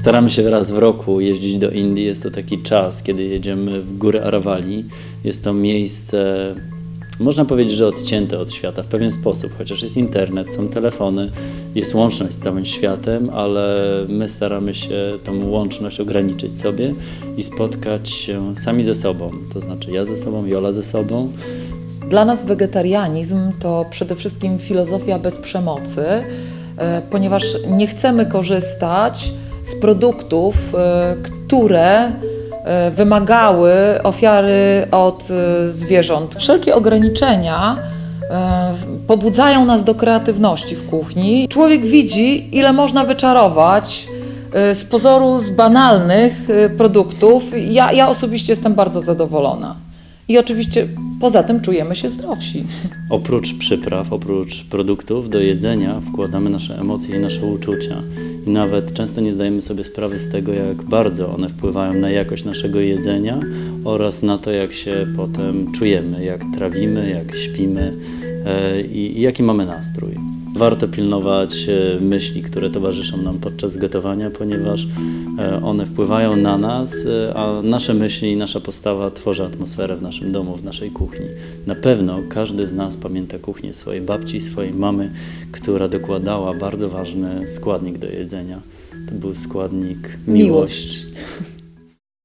Staramy się raz w roku jeździć do Indii. Jest to taki czas, kiedy jedziemy w góry Arawali. Jest to miejsce, można powiedzieć, że odcięte od świata w pewien sposób, chociaż jest internet, są telefony, jest łączność z całym światem, ale my staramy się tą łączność ograniczyć sobie i spotkać się sami ze sobą. To znaczy ja ze sobą, Jola ze sobą. Dla nas wegetarianizm to przede wszystkim filozofia bez przemocy, e, ponieważ nie chcemy korzystać z produktów, e, które e, wymagały ofiary od e, zwierząt. Wszelkie ograniczenia pobudzają nas do kreatywności w kuchni. Człowiek widzi, ile można wyczarować z pozoru z banalnych produktów. Ja, ja osobiście jestem bardzo zadowolona. I oczywiście poza tym czujemy się zdrowsi. Oprócz przypraw, oprócz produktów do jedzenia wkładamy nasze emocje i nasze uczucia. I nawet często nie zdajemy sobie sprawy z tego, jak bardzo one wpływają na jakość naszego jedzenia oraz na to, jak się potem czujemy, jak trawimy, jak śpimy e, i, i jaki mamy nastrój. Warto pilnować e, myśli, które towarzyszą nam podczas gotowania, ponieważ e, one wpływają na nas, e, a nasze myśli i nasza postawa tworzy atmosferę w naszym domu, w naszej kuchni. Na pewno każdy z nas pamięta kuchnię swojej babci, swojej mamy, która dokładała bardzo ważny składnik do jedzenia. To był składnik miłość. Miłość.